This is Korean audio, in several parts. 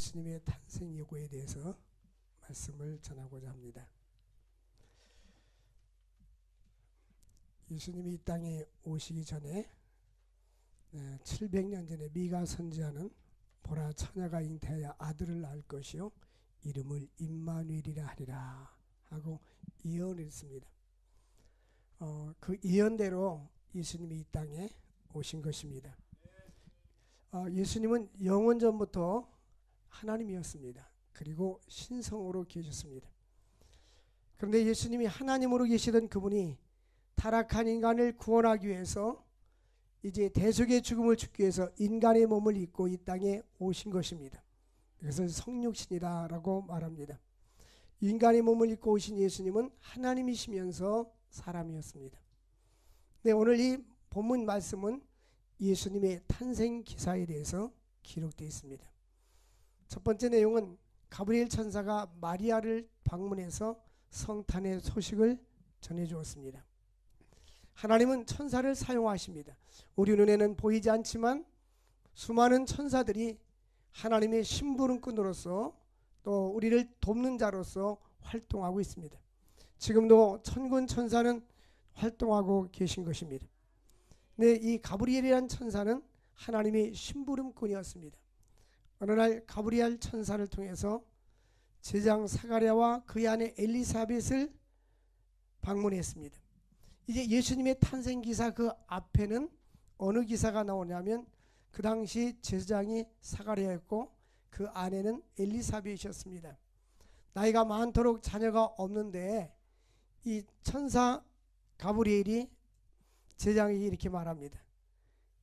예수님의 탄생 여부에 대해서 말씀을 전하고자 합니다. 예수님이 이 땅에 오시기 전에 700년 전에 미가 선지자는 보라 처녀가 잉태하여 아들을 낳을 것이요 이름을 임마누엘이라 하리라 하고 예언을 했습니다. 어, 그 예언대로 예수님이 이 땅에 오신 것입니다. 어, 예수님은 영원 전부터 하나님이었습니다. 그리고 신성으로 계셨습니다. 그런데 예수님이 하나님으로 계시던 그분이 타락한 인간을 구원하기 위해서 이제 대속의 죽음을 죽기 위해서 인간의 몸을 입고 이 땅에 오신 것입니다. 그래서 성육신이라고 말합니다. 인간의 몸을 입고 오신 예수님은 하나님이시면서 사람이었습니다. 네, 오늘 이 본문 말씀은 예수님의 탄생 기사에 대해서 기록되어 있습니다. 첫 번째 내용은 가브리엘 천사가 마리아를 방문해서 성탄의 소식을 전해 주었습니다. 하나님은 천사를 사용하십니다. 우리 눈에는 보이지 않지만 수많은 천사들이 하나님의 심부름꾼으로서 또 우리를 돕는 자로서 활동하고 있습니다. 지금도 천군 천사는 활동하고 계신 것입니다. 네, 이 가브리엘이라는 천사는 하나님의 심부름꾼이었습니다. 어느 날 가브리엘 천사를 통해서 제장 사가랴와 그의 아내 엘리사벳을 방문했습니다. 이제 예수님의 탄생 기사 그 앞에는 어느 기사가 나오냐면 그 당시 제사장이 사가랴였고 그 아내는 엘리사벳이었습니다. 나이가 많도록 자녀가 없는데 이 천사 가브리엘이 제장에게 이렇게 말합니다.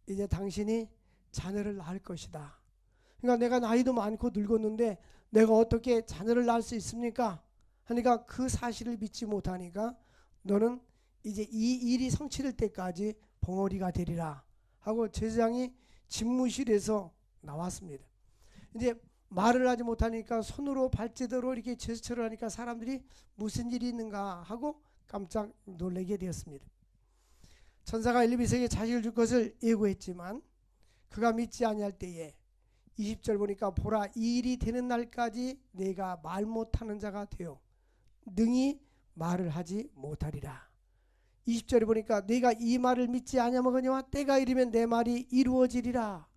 이제 당신이 자녀를 낳을 것이다. 그러니까 내가 나이도 많고 늙었는데 내가 어떻게 자녀를 낳을 수 있습니까? 하니까 그 사실을 믿지 못하니까 너는 이제 이 일이 성취될 때까지 벙어리가 되리라 하고 제사장이 집무실에서 나왔습니다. 이제 말을 하지 못하니까 손으로 발제대로 이렇게 제스처를 하니까 사람들이 무슨 일이 있는가 하고 깜짝 놀라게 되었습니다. 천사가 엘리비스에게 자식을 줄 것을 예고했지만 그가 믿지 아니할 때에 20절 보니까 보라 이 일이 되는 날까지 내가 말 못하는 자가 되어 능히 말을 하지 못하리라. 20절에 보니까 내가 이 말을 믿지 아니하거니와 때가 이르면 내 말이 이루어지리라.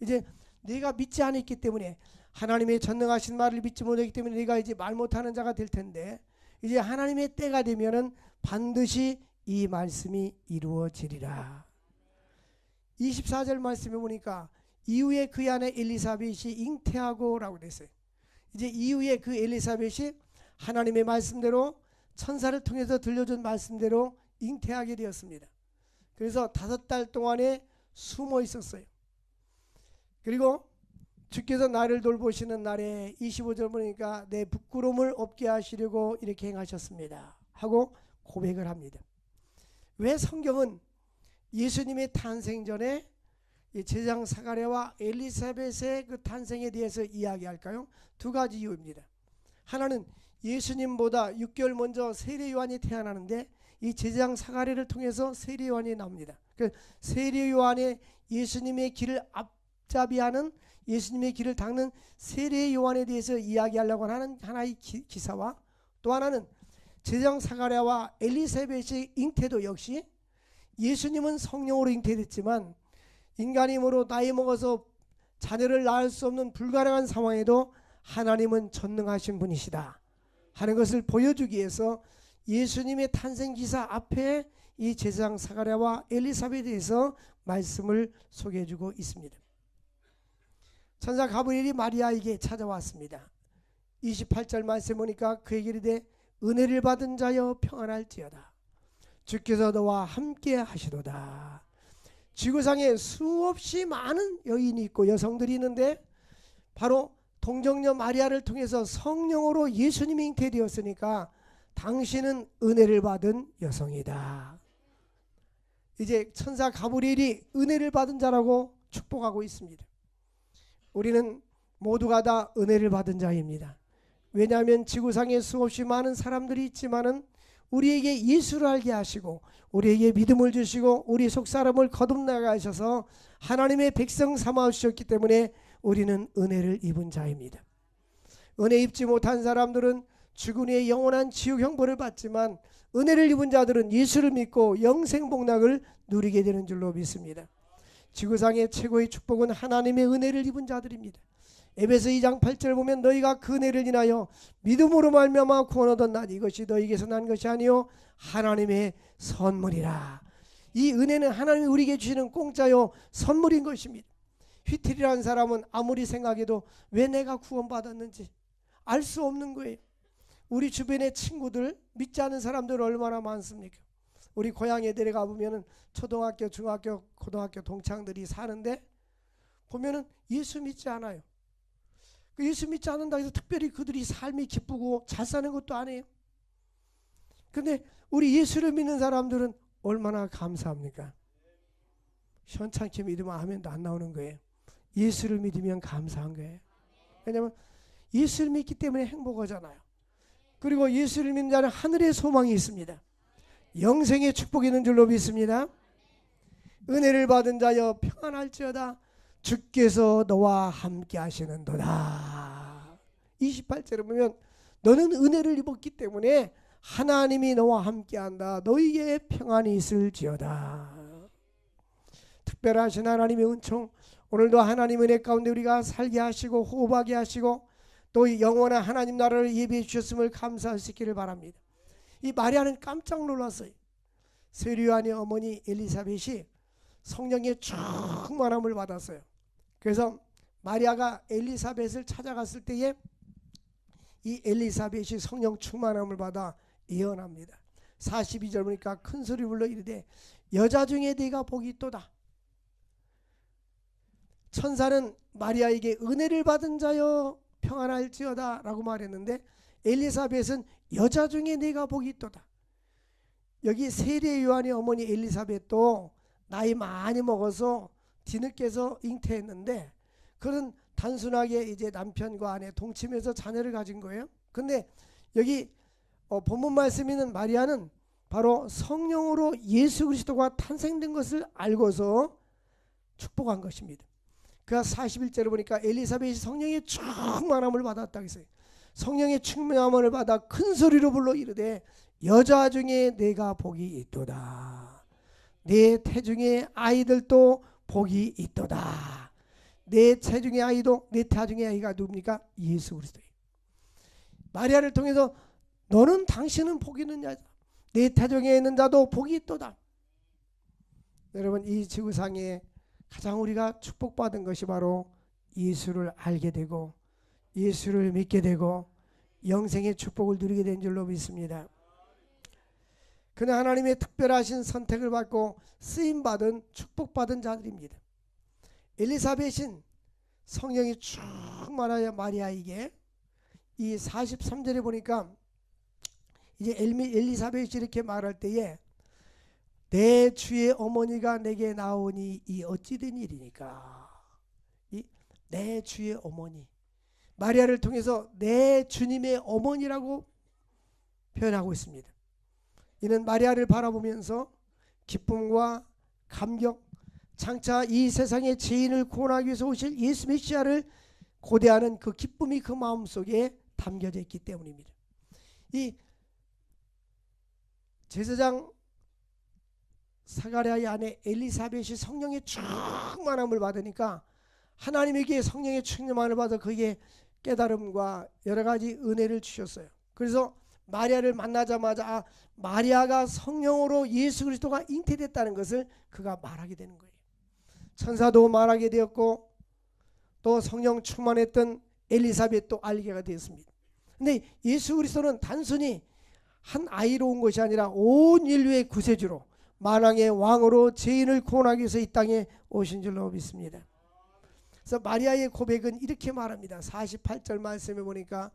이제 내가 믿지 않았기 때문에 하나님의 전능하신 말을 믿지 못했기 때문에 내가 이제 말 못하는 자가 될 텐데 이제 하나님의 때가 되면은 반드시 이 말씀이 이루어지리라. 24절 말씀에 보니까 이후에 그 안에 엘리사벳이 잉태하고라고 됐어요. 이제 이후에 그 엘리사벳이 하나님의 말씀대로 천사를 통해서 들려준 말씀대로 잉태하게 되었습니다. 그래서 다섯 달 동안에 숨어 있었어요. 그리고 주께서 나를 돌보시는 날에 25절 보니까 내 부끄러움을 없게 하시려고 이렇게 행하셨습니다. 하고 고백을 합니다. 왜 성경은 예수님의 탄생 전에 제장 사가랴와 엘리사벳의 그 탄생에 대해서 이야기할까요? 두 가지 이유입니다. 하나는 예수님보다 6개월 먼저 세례 요한이 태어나는데 이 제장 사가랴를 통해서 세례 요한이 나옵니다. 그 세례 요한의 예수님의 길을 앞잡이하는 예수님의 길을 닦는 세례 요한에 대해서 이야기하려고 하는 하나의 기, 기사와 또 하나는 제장 사가랴와 엘리사벳의 잉태도 역시 예수님은 성령으로 잉태됐지만 인간임으로 나이 먹어서 자녀를 낳을 수 없는 불가능한 상황에도 하나님은 전능하신 분이시다 하는 것을 보여주기 위해서 예수님의 탄생 기사 앞에 이 제사장 사가랴와 엘리사벳에서 말씀을 소개해주고 있습니다. 천사 가브리엘이 마리아에게 찾아왔습니다. 28절 말씀 보니까 그에게 이르되 은혜를 받은 자여 평안할지어다. 주께서 너와 함께 하시도다. 지구상에 수없이 많은 여인이 있고 여성들이 있는데 바로 동정녀 마리아를 통해서 성령으로 예수님이 잉태되었으니까 당신은 은혜를 받은 여성이다. 이제 천사 가브리엘이 은혜를 받은 자라고 축복하고 있습니다. 우리는 모두가 다 은혜를 받은 자입니다. 왜냐하면 지구상에 수없이 많은 사람들이 있지만은 우리에게 예수를 알게 하시고 우리에게 믿음을 주시고 우리 속 사람을 거듭나게 하셔서 하나님의 백성 삼아 주셨기 때문에 우리는 은혜를 입은 자입니다. 은혜 입지 못한 사람들은 죽은 후에 영원한 지옥 형벌을 받지만 은혜를 입은 자들은 예수를 믿고 영생 복락을 누리게 되는 줄로 믿습니다. 지구상의 최고의 축복은 하나님의 은혜를 입은 자들입니다. 에베소 2장 8절 보면 너희가 그 은혜를 인하여 믿음으로 말미암아 구원 얻은 날 이것이 너희에게서 난 것이 아니요 하나님의 선물이라. 이 은혜는 하나님이 우리에게 주시는 공짜요 선물인 것입니다. 휘틀이라는 사람은 아무리 생각해도 왜 내가 구원받았는지 알 수 없는 거예요. 우리 주변의 친구들 믿지 않는 사람들 얼마나 많습니까? 우리 고향에 내려가 보면은 초등학교, 중학교, 고등학교 동창들이 사는데 보면은 예수 믿지 않아요. 그 예수 믿지 않는다 해서 특별히 그들이 삶이 기쁘고 잘 사는 것도 아니에요. 근데 우리 예수를 믿는 사람들은 얼마나 감사합니까? 현찮게 믿으면 아멘도 안 나오는 거예요. 예수를 믿으면 감사한 거예요. 왜냐하면 예수를 믿기 때문에 행복하잖아요. 그리고 예수를 믿는 자는 하늘의 소망이 있습니다. 영생의 축복이 있는 줄로 믿습니다. 은혜를 받은 자여 평안할지어다 주께서 너와 함께 하시는도다. 28절에 보면 너는 은혜를 입었기 때문에 하나님이 너와 함께한다. 너희에게 평안이 있을지어다. 특별하신 하나님의 은총 오늘도 하나님 은혜 가운데 우리가 살게 하시고 호흡하게 하시고 또 영원한 하나님 나라를 예비해 주셨음을 있기를 바랍니다. 이 마리아는 깜짝 놀랐어요. 세류안의 어머니 엘리사벳이 성령의 충만함을 받았어요. 그래서 마리아가 엘리사벳을 찾아갔을 때에 이 엘리사벳이 성령 충만함을 받아 예언합니다. 42절 보니까 큰 소리 불러 이르되 여자 중에 네가 복이 있도다. 천사는 마리아에게 은혜를 받은 자여 평안할지어다라고 말했는데 엘리사벳은 여자 중에 네가 복이 있도다. 여기 세례 요한의 어머니 엘리사벳도 나이 많이 먹어서 뒤늦게서 잉태했는데 그런 단순하게 이제 남편과 아내 동침해서 자녀를 가진 거예요. 근데 여기 어, 본문 말씀 있는 마리아는 바로 성령으로 예수 그리스도가 탄생된 것을 알고서 축복한 것입니다. 그가 41절을 보니까 엘리사벳이 성령의 충만함을 받았다 했어요. 성령의 충만함을 받아 큰 소리로 불러 이르되 여자 중에 내가 복이 있도다. 내 태중의 아이들도 복이 있도다. 내 체중의 아이도 내 태중의 아이가 누굽니까? 예수 그리스도예요. 마리아를 통해서 너는 당신은 복이 있는 자다. 내 태중에 있는 자도 복이 있도다. 여러분 이 지구상에 가장 우리가 축복받은 것이 바로 예수를 알게 되고 예수를 믿게 되고 영생의 축복을 누리게 된 줄로 믿습니다. 그는 하나님의 특별하신 선택을 받고 쓰임 받은 축복받은 자들입니다. 엘리사벳은 성령이 충만하여 마리아에게 이 43절에 보니까 이제 엘리사벳이 이렇게 말할 때에 내 주의 어머니가 내게 나오니 이 어찌된 일이니까 이 내 주의 어머니 마리아를 통해서 내 주님의 어머니라고 표현하고 있습니다. 이는 마리아를 바라보면서 기쁨과 감격 장차 이 세상의 죄인을 구원하기 위해서 오실 예수 메시아를 고대하는 그 기쁨이 그 마음 속에 담겨져 있기 때문입니다. 이 제사장 사가랴의 아내 엘리사벳이 성령의 충만함을 받으니까 하나님에게 성령의 충만을 받아 그에게 깨달음과 여러 가지 은혜를 주셨어요. 그래서 마리아를 만나자마자 아, 마리아가 성령으로 예수 그리스도가 잉태됐다는 것을 그가 말하게 되는 거예요. 천사도 말하게 되었고 또 성령 충만했던 엘리사벳도 알게 되었습니다. 근데 예수 그리스도는 단순히 한 아이로 온 것이 아니라 온 인류의 구세주로 만왕의 왕으로 죄인을 구원하기 위해서 이 땅에 오신 줄로 믿습니다. 그래서 마리아의 고백은 이렇게 말합니다. 48절 말씀에 보니까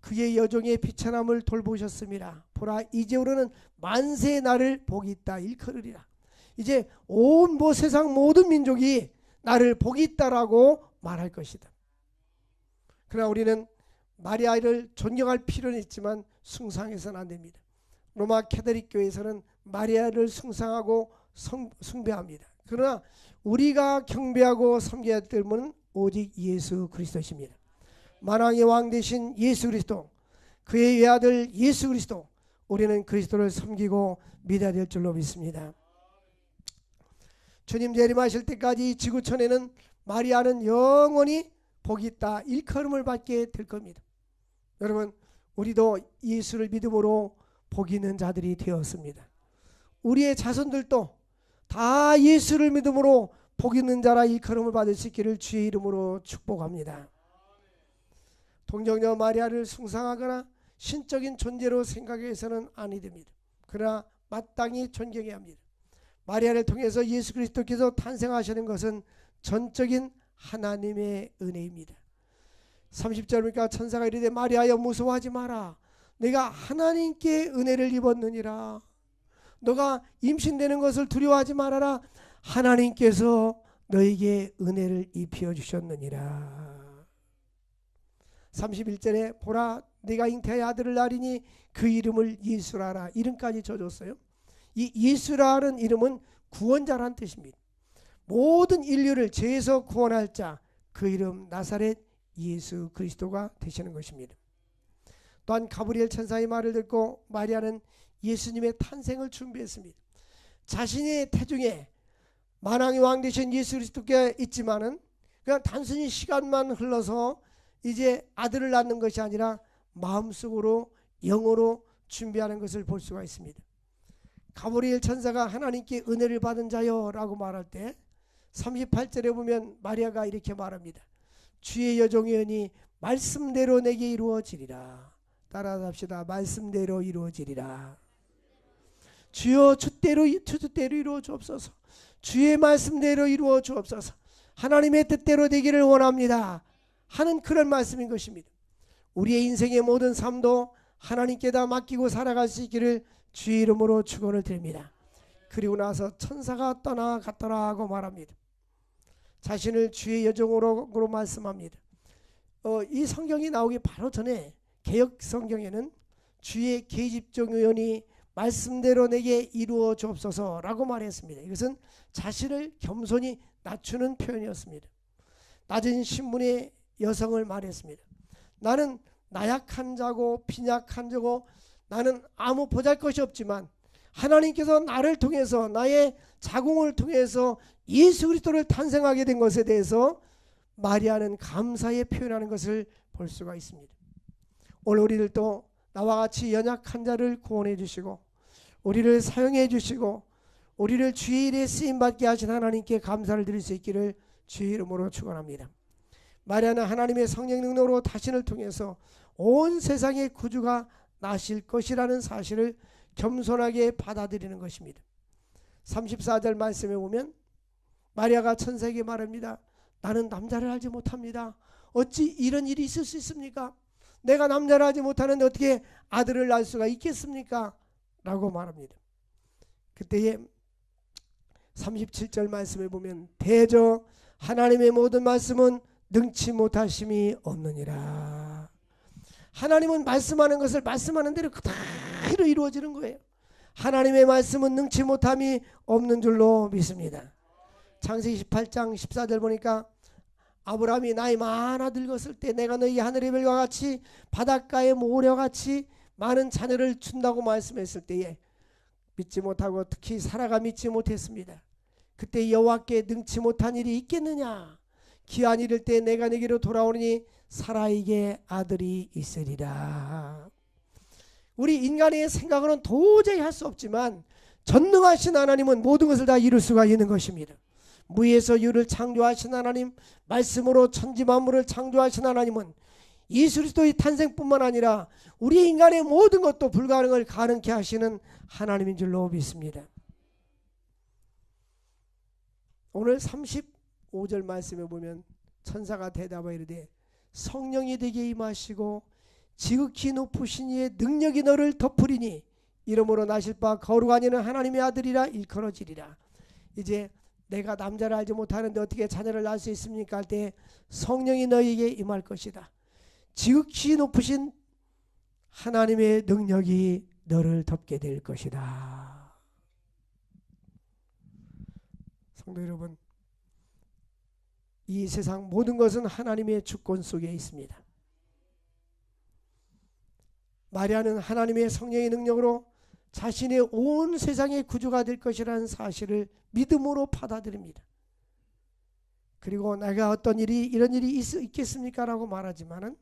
그의 여종의 비천함을 돌보셨습니다. 보라 이제로는 만세 나를 복이 있다 일컬으리라. 이제 온 뭐 세상 모든 민족이 나를 복이 있다라고 말할 것이다. 그러나 우리는 마리아를 존경할 필요는 있지만 숭상해서는 안 됩니다. 로마 캐더릭 교회에서는 마리아를 숭상하고 성, 숭배합니다. 그러나 우리가 경배하고 섬겨야 될 분은 오직 예수 그리스도십니다. 만왕의 왕 되신 예수 그리스도 그의 외아들 예수 그리스도 우리는 그리스도를 섬기고 믿어야 될 줄로 믿습니다. 주님 재림하실 때까지 지구촌에는 마리아는 영원히 복이 있다 일컬음을 받게 될 겁니다. 여러분 우리도 예수를 믿음으로 복 있는 자들이 되었습니다. 우리의 자손들도 다 예수를 믿음으로 복 있는 자라 일컬음을 받을 수 있기를 주의 이름으로 축복합니다. 동정녀 마리아를 숭상하거나 신적인 존재로 생각해서는 아니 됩니다. 그러나 마땅히 존경해야 합니다. 마리아를 통해서 예수 그리스도께서 탄생하시는 것은 전적인 하나님의 은혜입니다. 30절 보니까 천사가 이르되 마리아여 무서워하지 마라. 내가 하나님께 은혜를 입었느니라. 너가 임신되는 것을 두려워하지 말아라. 하나님께서 너에게 은혜를 입혀 주셨느니라. 31절에 보라 내가 잉태의 아들을 낳으니 그 이름을 예수라라. 이름까지 줘 줬어요. 이 예수라는 이름은 구원자란 뜻입니다. 모든 인류를 죄에서 구원할 자 그 이름 나사렛 예수 그리스도가 되시는 것입니다. 또한 가브리엘 천사의 말을 듣고 마리아는 예수님의 탄생을 준비했습니다. 자신의 태중에 만왕의 왕 되신 예수 그리스도께 있지만은 그냥 단순히 시간만 흘러서 이제 아들을 낳는 것이 아니라 마음속으로 영으로 준비하는 것을 볼 수가 있습니다. 가브리엘 천사가 하나님께 은혜를 받은 자요라고 말할 때 38절에 보면 마리아가 이렇게 말합니다. 주의 은이 말씀대로 내게 이루어지리라. 따라합시다. 말씀대로 이루어지리라. 주여 주대로 주대로 이루어 주옵소서. 주의 말씀대로 이루어 주옵소서. 하나님의 뜻대로 되기를 원합니다. 하는 그런 말씀인 것입니다. 우리의 인생의 모든 삶도 하나님께 다 맡기고 살아갈 수 있기를 주의 이름으로 축원을 드립니다. 그리고 나서 천사가 떠나갔더라고 말합니다. 자신을 주의 여종으로 말씀합니다. 어, 이 성경이 나오기 바로 전에 개혁 성경에는 주의 계집종 의원이 말씀대로 내게 이루어 주옵소서라고 말했습니다. 이것은 자신을 겸손히 낮추는 표현이었습니다. 낮은 신분의 여성을 말했습니다. 나는 나약한 자고 빈약한 자고 나는 아무 보잘 것이 없지만 하나님께서 나를 통해서 나의 자궁을 통해서 예수 그리스도를 탄생하게 된 것에 대해서 마리아는 감사의 표현하는 것을 볼 수가 있습니다. 오늘 우리들도 나와 같이 연약한 자를 구원해 주시고 우리를 사용해 주시고 우리를 주의 일에 쓰임 받게 하신 하나님께 감사를 드릴 수 있기를 주의 이름으로 축원합니다. 마리아는 하나님의 성령 능력으로 자신을 통해서 온 세상의 구주가 나실 것이라는 사실을 겸손하게 받아들이는 것입니다. 34절 말씀에 보면 마리아가 천사에게 말합니다. 나는 남자를 알지 못합니다. 어찌 이런 일이 있을 수 있습니까? 내가 남자를 알지 못하는데 어떻게 아들을 낳을 수가 있겠습니까? 라고 말합니다. 그때에 37절 말씀에 보면 대저 하나님의 모든 말씀은 능치 못하심이 없느니라. 하나님은 말씀하는 것을 말씀하는 대로 그대로 이루어지는 거예요. 하나님의 말씀은 능치 못함이 없는 줄로 믿습니다. 창세기 18장 14절 보니까 아브라함이 나이 많아 늙었을 때 내가 너희 하늘의 별과 같이 바닷가의 모래와 같이 많은 자녀를 준다고 말씀했을 때에 믿지 못하고 특히 사라가 믿지 못했습니다. 그때 여호와께 능치 못한 일이 있겠느냐? 기한 이를 때 내가 내게로 돌아오니 사라에게 아들이 있으리라. 우리 인간의 생각으로는 도저히 할 수 없지만 전능하신 하나님은 모든 것을 다 이룰 수가 있는 것입니다. 무에서 유를 창조하신 하나님, 말씀으로 천지 만물을 창조하신 하나님은 예수 그리스도의 탄생뿐만 아니라 우리 인간의 모든 것도 불가능을 가능케 하시는 하나님인 줄로 믿습니다. 오늘 35절 말씀에 보면 천사가 대답하여 이르되 성령이 되게 임하시고 지극히 높으신 이의 능력이 너를 덮으리니 이름으로 나실 바 거룩한 이는 하나님의 아들이라 일컬어지리라. 이제 내가 남자를 알지 못하는데 어떻게 자녀를 낳을 수 있습니까? 할 때 성령이 너에게 임할 것이다. 지극히 높으신 하나님의 능력이 너를 덮게 될 것이다. 성도 여러분, 이 세상 모든 것은 하나님의 주권 속에 있습니다. 마리아는 하나님의 성령의 능력으로 자신의 온 세상의 구주가 될 것이라는 사실을 믿음으로 받아들입니다. 그리고 내가 어떤 일이 이런 일이 있, 있겠습니까라고 말하지만은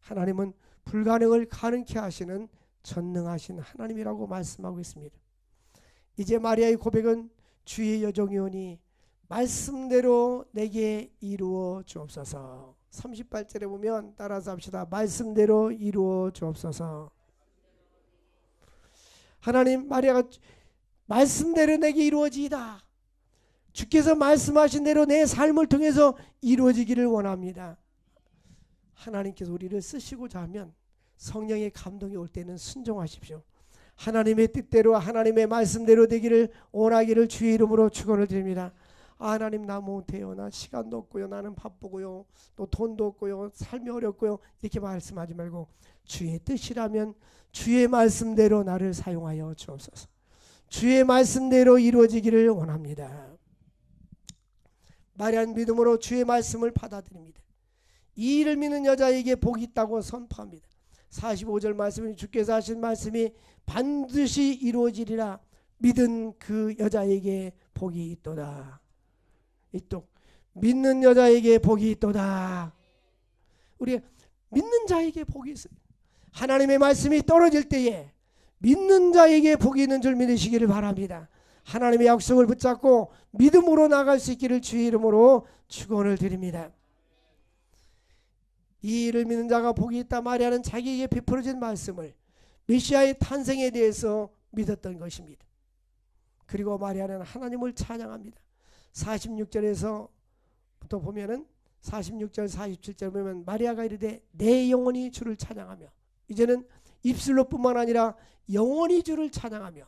하나님은 불가능을 가능케 하시는 전능하신 하나님이라고 말씀하고 있습니다. 이제 마리아의 고백은 주의 여종이오니 말씀대로 내게 이루어 주옵소서. 38절에 보면 따라서 합시다. 말씀대로 이루어 주옵소서. 하나님 마리아가 말씀대로 내게 이루어지이다. 주께서 말씀하신 대로 내 삶을 통해서 이루어지기를 원합니다. 하나님께서 우리를 쓰시고자 하면 성령의 감동이 올 때는 순종하십시오. 하나님의 뜻대로 하나님의 말씀대로 되기를 원하기를 주의 이름으로 축원을 드립니다. 아, 하나님 나 못해요. 나 시간도 없고요. 나는 바쁘고요. 또 돈도 없고요. 삶이 어렵고요. 이렇게 말씀하지 말고 주의 뜻이라면 주의 말씀대로 나를 사용하여 주옵소서. 주의 말씀대로 이루어지기를 원합니다. 마리안 믿음으로 주의 말씀을 받아들입니다. 이 일을 믿는 여자에게 복이 있다고 선포합니다. 45절 말씀은 주께서 하신 말씀이 반드시 이루어지리라 믿은 그 여자에게 복이 있도다. 이또 믿는 여자에게 복이 있도다. 우리 믿는 자에게 복이 있어요. 하나님의 말씀이 떨어질 때에 믿는 자에게 복이 있는 줄 믿으시기를 바랍니다. 하나님의 약속을 붙잡고 믿음으로 나갈 수 있기를 주의 이름으로 축원을 드립니다. 이 일을 믿는 자가 복이 있다 마리아는 자기에게 베풀어진 말씀을 메시아의 탄생에 대해서 믿었던 것입니다. 그리고 마리아는 하나님을 찬양합니다. 46절에서 부터 보면은 46절 47절 보면 마리아가 이르되 내 영혼이 주를 찬양하며 이제는 입술로뿐만 아니라 영원히 주를 찬양하며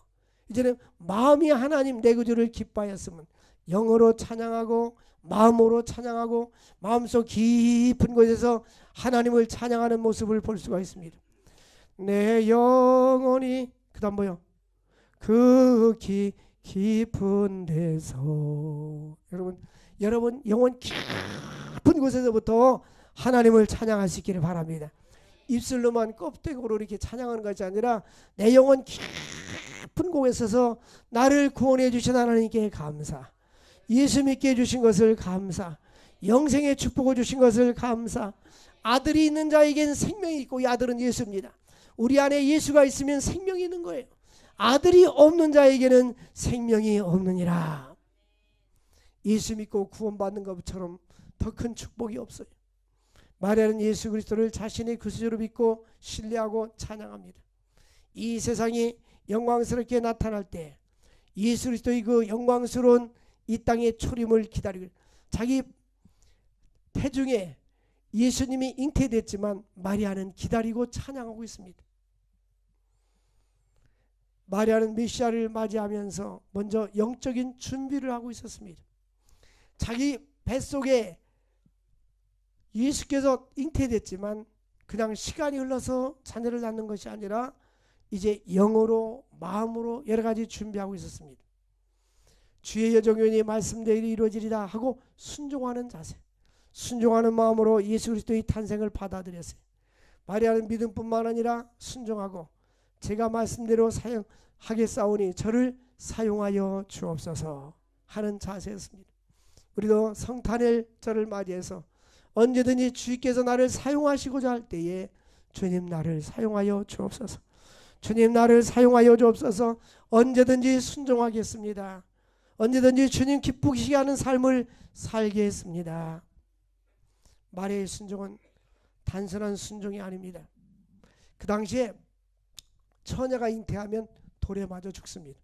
이제는 마음이 하나님 내 구주를 기뻐하였으면 영어로 찬양하고 마음으로 찬양하고 마음속 깊은 곳에서 하나님을 찬양하는 모습을 볼 수가 있습니다. 내 영혼이 그다음 뭐요? 그 기, 깊은 데서 여러분 여러분 영혼 깊은 곳에서부터 하나님을 있기를 바랍니다. 입술로만 껍데기로 이렇게 찬양하는 것이 아니라 내 영혼 깊은 곳에 서서 나를 구원해 주신 하나님께 감사. 예수 믿게 해주신 것을 감사. 영생의 축복을 주신 것을 감사. 아들이 있는 자에겐 생명이 있고 이 아들은 예수입니다. 우리 안에 예수가 있으면 생명이 있는 거예요. 아들이 없는 자에게는 생명이 없느니라. 예수 믿고 구원받는 것처럼 더 큰 축복이 없어요. 마리아는 예수 그리스도를 자신의 구주로 믿고 신뢰하고 찬양합니다. 이 세상이 영광스럽게 나타날 때 예수 그리스도의 그 영광스러운 이 땅의 초림을 기다리고 자기 태중에 예수님이 잉태됐지만 마리아는 기다리고 찬양하고 있습니다. 마리아는 메시아를 맞이하면서 먼저 영적인 준비를 하고 있었습니다. 자기 뱃속에 예수께서 잉태됐지만 그냥 시간이 흘러서 자녀를 낳는 것이 아니라 이제 영으로 마음으로 여러 가지 준비하고 있었습니다. 주의 여정연이 말씀대로 이루어지리라 하고 순종하는 자세, 순종하는 마음으로 예수 그리스도의 탄생을 받아들였어요. 마리아는 믿음뿐만 아니라 순종하고 제가 말씀대로 사용하겠사오니 저를 사용하여 주옵소서 하는 자세였습니다. 우리도 성탄을 저를 맞이해서 언제든지 주께서 나를 사용하시고자 할 때에 주님 나를 사용하여 주옵소서. 주님 나를 사용하여 주옵소서. 언제든지 순종하겠습니다. 언제든지 주님 기쁘시게 하는 삶을 살게 했습니다. 말의 순종은 단순한 순종이 아닙니다. 그 당시에 처녀가 잉태하면 돌에 맞아 죽습니다.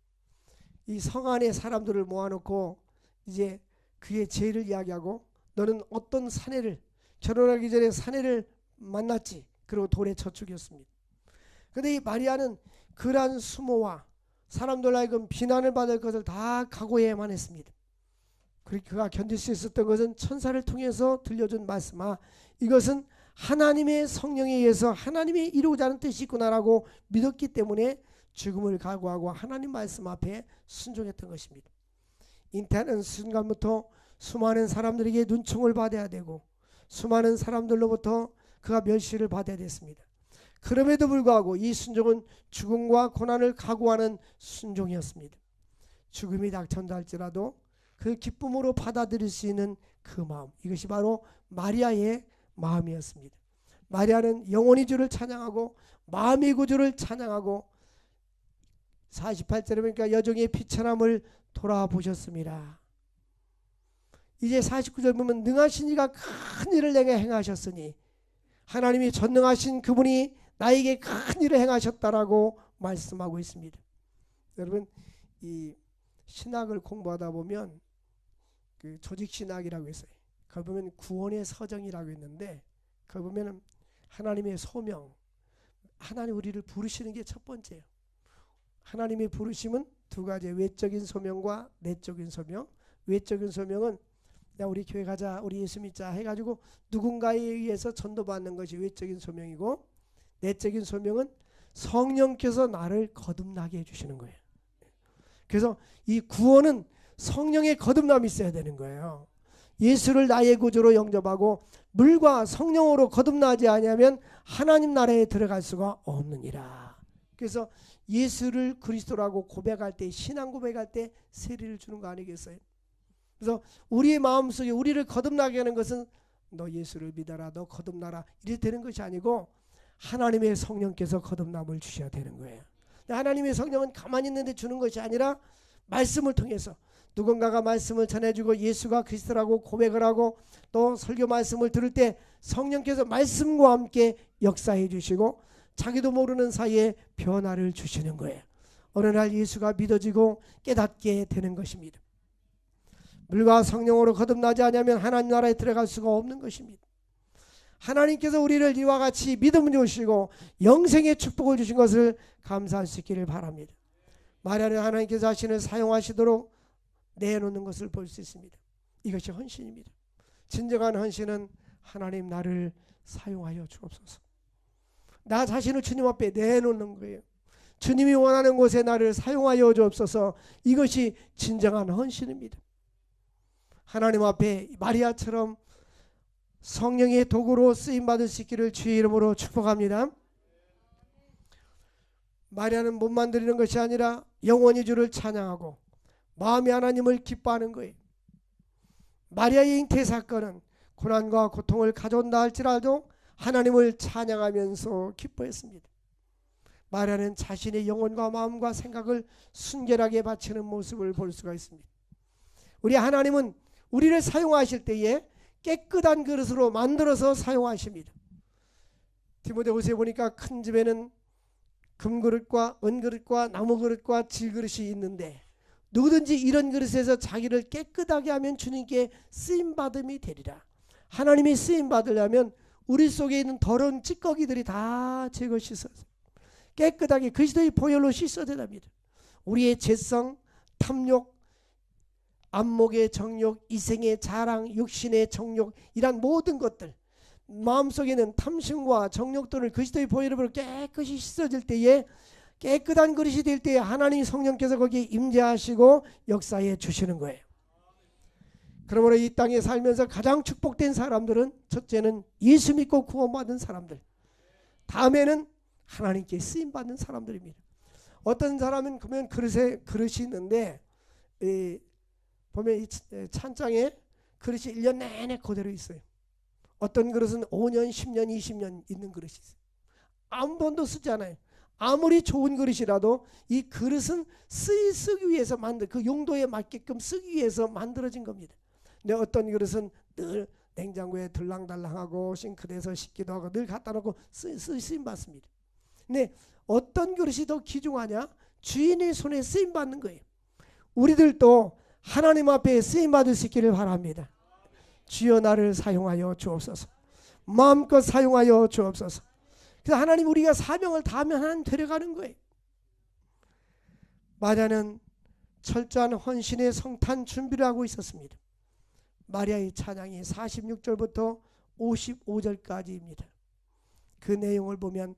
이 성 안에 사람들을 모아놓고 이제 그의 죄를 이야기하고 너는 어떤 사내를 결혼하기 전에 사내를 만났지. 그리고 돌에 쳐 죽였습니다. 그런데 이 마리아는 그러한 수모와 사람들 하여금 비난을 받을 것을 다 각오해야만 했습니다. 그가 견딜 수 있었던 것은 천사를 통해서 들려준 말씀 아 이것은 하나님의 성령에 의해서 하나님이 이루고자 하는 뜻이 있구나라고 믿었기 때문에 죽음을 각오하고 하나님 말씀 앞에 순종했던 것입니다. 잉태하는 순간부터 수많은 사람들에게 눈총을 받아야 되고 수많은 사람들로부터 그가 멸시를 받아야 됐습니다. 그럼에도 불구하고 이 순종은 죽음과 고난을 각오하는 순종이었습니다. 죽음이 닥쳤다 할지라도 그 기쁨으로 받아들일 수 있는 그 마음 이것이 바로 마리아의 마음이었습니다. 마리아는 영원히 주를 찬양하고 마음의 구주를 찬양하고 48절에 보니까 여종의 비천함을 돌아보셨습니다. 이제 49절 보면 능하신 이가 큰 일을 내게 행하셨으니 하나님이 전능하신 그분이 나에게 큰 일을 행하셨다라고 말씀하고 있습니다. 여러분 이 신학을 공부하다 보면 그 조직 신학이라고 있어요. 거기 보면 구원의 서정이라고 있는데 거기 보면 하나님의 소명, 하나님 우리를 부르시는 게 첫 번째예요. 하나님의 부르심은 두 가지 외적인 소명과 내적인 소명. 외적인 소명은 야 우리 교회 가자, 우리 예수 믿자 해가지고 누군가에 의해서 전도받는 것이 외적인 소명이고 내적인 소명은 성령께서 나를 거듭나게 해주시는 거예요. 그래서 이 구원은 성령의 거듭남이 있어야 되는 거예요. 예수를 나의 구주로 영접하고 물과 성령으로 거듭나지 아니하면 하나님 나라에 들어갈 수가 없느니라. 그래서 예수를 그리스도라고 고백할 때 신앙 고백할 때 세례를 주는 거 아니겠어요? 그래서 우리의 마음속에 우리를 거듭나게 하는 것은 너 예수를 믿어라 너 거듭나라 이래 되는 것이 아니고 하나님의 성령께서 거듭남을 주셔야 되는 거예요. 하나님의 성령은 가만히 있는데 주는 것이 아니라 말씀을 통해서 누군가가 말씀을 전해주고 예수가 그리스도라고 고백을 하고 또 설교 말씀을 들을 때 성령께서 말씀과 함께 역사해 주시고 자기도 모르는 사이에 변화를 주시는 거예요. 어느 날 예수가 믿어지고 깨닫게 되는 것입니다. 물과 성령으로 거듭나지 않으면 하나님 나라에 들어갈 수가 없는 것입니다. 하나님께서 우리를 이와 같이 믿음을 주시고 영생의 축복을 주신 것을 감사할 수 있기를 바랍니다. 마리아는 하나님께서 자신을 사용하시도록 내놓는 것을 볼 수 있습니다. 이것이 헌신입니다. 진정한 헌신은 하나님 나를 사용하여 주옵소서. 나 자신을 주님 앞에 내놓는 거예요. 주님이 원하는 곳에 나를 사용하여 주옵소서. 이것이 진정한 헌신입니다. 하나님 앞에 마리아처럼 성령의 도구로 쓰임 받을 수 있기를 주의 이름으로 축복합니다. 마리아는 못 만들리는 것이 아니라 영원히 주를 찬양하고 마음이 하나님을 기뻐하는 거예요. 마리아의 잉태 사건은 고난과 고통을 가져온다 할지라도 하나님을 찬양하면서 기뻐했습니다. 마리아는 자신의 영혼과 마음과 생각을 순결하게 바치는 모습을 볼 수가 있습니다. 우리 하나님은 우리를 사용하실 때에 깨끗한 그릇으로 만들어서 사용하십니다. 디모데후서에 보니까 큰 집에는 금그릇과 은그릇과 나무그릇과 질그릇이 있는데 누구든지 이런 그릇에서 자기를 깨끗하게 하면 주님께 쓰임 받음이 되리라. 하나님이 쓰임 받으려면 우리 속에 있는 더러운 찌꺼기들이 다 제거 씻어서 깨끗하게 그리스도의 보혈로 씻어야 됩니다. 우리의 죄성, 탐욕, 안목의 정욕, 이생의 자랑, 육신의 정욕 이란 모든 것들 마음속에는 탐심과 정욕들을 그리스도의 보혈로 깨끗이 씻어질 때에 깨끗한 그릇이 될 때에 하나님 성령께서 거기에 임재하시고 역사해 주시는 거예요. 그러므로 이 땅에 살면서 가장 축복된 사람들은 첫째는 예수 믿고 구원받은 사람들. 다음에는 하나님께 쓰임 받는 사람들입니다. 어떤 사람은 그러면 그릇에 그릇이 있는데 이 보면 이 찬장에 그릇이 1년 내내 그대로 있어요. 어떤 그릇은 5년, 10년, 20년 있는 그릇이 있어요. 아무 번도 쓰지 않아요. 아무리 좋은 그릇이라도 이 그릇은 쓰이 쓰기 위해서 만들 그 용도에 맞게끔 쓰기 위해서 만들어진 겁니다. 근데 어떤 그릇은 늘 냉장고에 들랑달랑하고 싱크대에서 씻기도 하고 늘 갖다 놓고 쓰임 받습니다. 근데 어떤 그릇이 더 귀중하냐? 주인의 손에 쓰임 받는 거예요. 우리들도 하나님 앞에 쓰임 받을 수 있기를 바랍니다. 주여 나를 사용하여 주옵소서. 마음껏 사용하여 주옵소서. 그래서 하나님 우리가 사명을 다하면 하나님 데려가는 거예요. 마리아는 철저한 헌신의 성탄 준비를 하고 있었습니다. 마리아의 찬양이 46절부터 55절까지입니다. 그 내용을 보면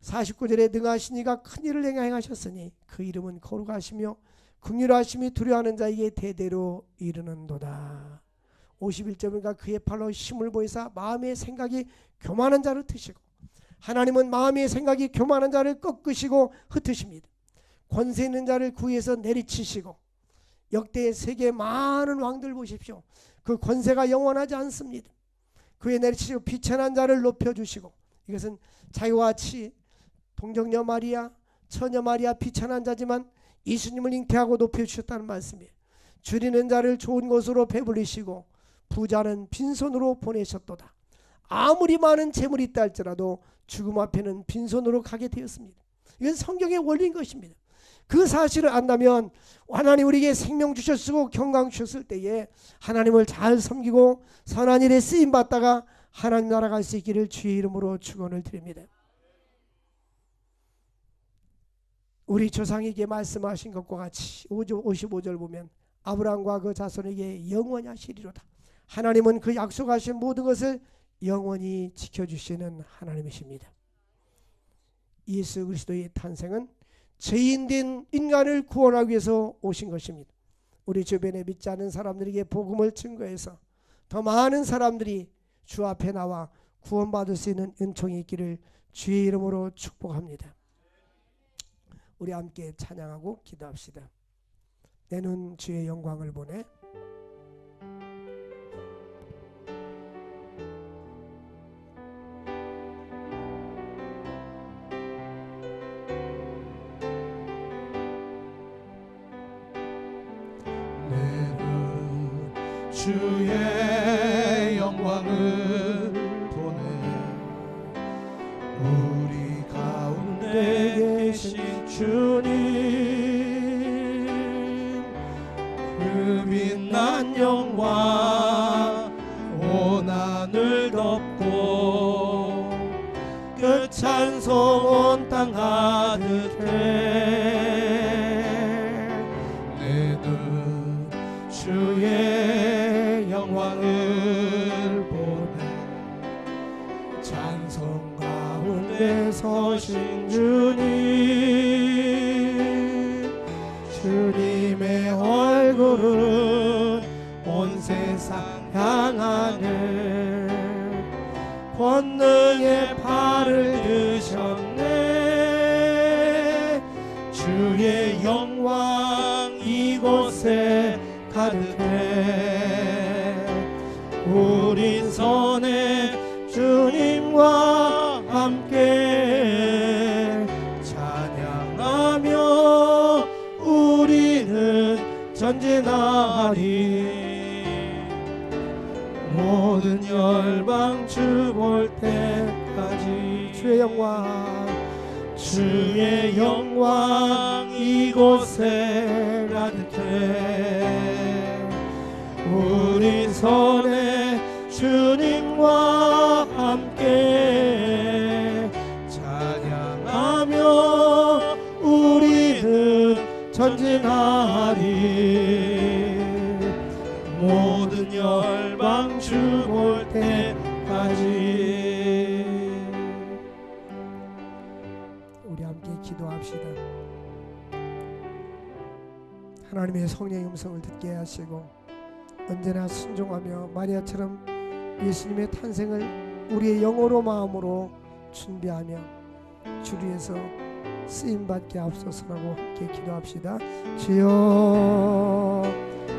49절에 능하신 이가 큰 일을 행하셨으니 그 이름은 거룩하시며 긍휼하심이 두려워하는 자에게 대대로 이르는도다. 51절인가 그의 팔로 힘을 보이사 마음의 생각이 교만한 자를 트시고 하나님은 마음의 생각이 교만한 자를 꺾으시고 흩으십니다. 권세 있는 자를 구해서 내리치시고 역대 세계 많은 왕들 보십시오. 그 권세가 영원하지 않습니다. 그에 내리치시고 비천한 자를 높여주시고 이것은 자기와 같이 동정녀 마리아, 처녀 마리아 비천한 자지만 예수님을 잉태하고 높여주셨다는 말씀이에요. 줄이는 자를 좋은 곳으로 배불리시고 부자는 빈손으로 보내셨도다. 아무리 많은 재물이 있다 할지라도 죽음 앞에는 빈손으로 가게 되었습니다. 이건 성경의 원리인 것입니다. 그 사실을 안다면 하나님 우리에게 생명 주셨고 경강 주셨을 때에 하나님을 잘 섬기고 선한 일에 쓰임 받다가 하나님 나라 갈 수 있기를 주의 이름으로 축원을 드립니다. 우리 조상에게 말씀하신 것과 같이 55절 보면 아브라함과 그 자손에게 영원히 하시리로다. 하나님은 그 약속하신 모든 것을 영원히 지켜주시는 하나님이십니다. 예수 그리스도의 탄생은 죄인된 인간을 구원하기 위해서 오신 것입니다. 우리 주변에 믿지 않은 사람들에게 복음을 증거해서 더 많은 사람들이 주 앞에 나와 구원받을 수 있는 은총이 있기를 주의 이름으로 축복합니다. 우리 함께 찬양하고 기도합시다. 내 눈 주의 영광을 보내 영광을 보내. 찬송 가운데 서신 주님 주님의 얼굴은 온 세상 향하네 권능 전진하리. 모든 열방 주 볼 때까지 주의 영광 주의 영광 이곳에 가득해. 우리 손에 하나님의 성령의 음성을 듣게 하시고 언제나 순종하며 마리아처럼 예수님의 탄생을 우리의 영어로 마음으로 준비하며 주를 위해서 쓰임 받게 앞서서라고 함께 기도합시다. 주여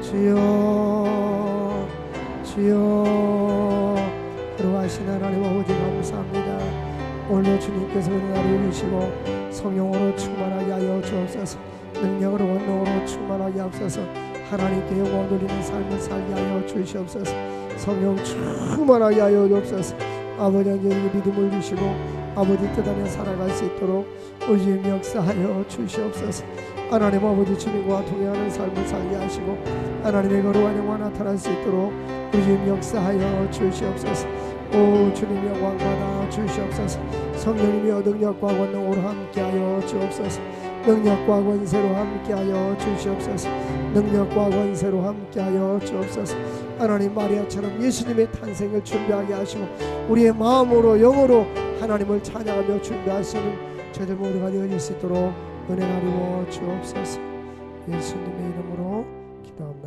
주여 주여 그러하신 하나님 아버지 감사합니다. 오늘 주님께서 은혜를 주시고 성령으로 충만하게 하여 주옵소서 능력으로 원능으로 충만하게 하옵소서. 하나님께 영광 돌리는 삶을 살게 하여 주시옵소서. 성령 충만하게 하여 주옵소서. 아버지 하나님 믿음을 주시고 아버지 뜻 안에 살아갈 수 있도록 우리 주님 역사하여 주시옵소서. 하나님 아버지 주님과 동행하는 삶을 살게 하시고 하나님의 거룩한 영광 나타날 수 있도록 우리 주님 역사하여 주시옵소서. 오 주님 영광 받아 주시옵소서. 성령님의 능력과 권능으로 함께하여 주옵소서 능력과 권세로 함께하여 주시옵소서 능력과 권세로 함께하여 주옵소서 하나님 마리아처럼 예수님의 탄생을 준비하게 하시고 우리의 마음으로 영으로 하나님을 찬양하며 준비하시는 저들 모두가 되어질 수 있도록 은혜 나누어 주옵소서 예수님의 이름으로 기도합나이다. 아멘.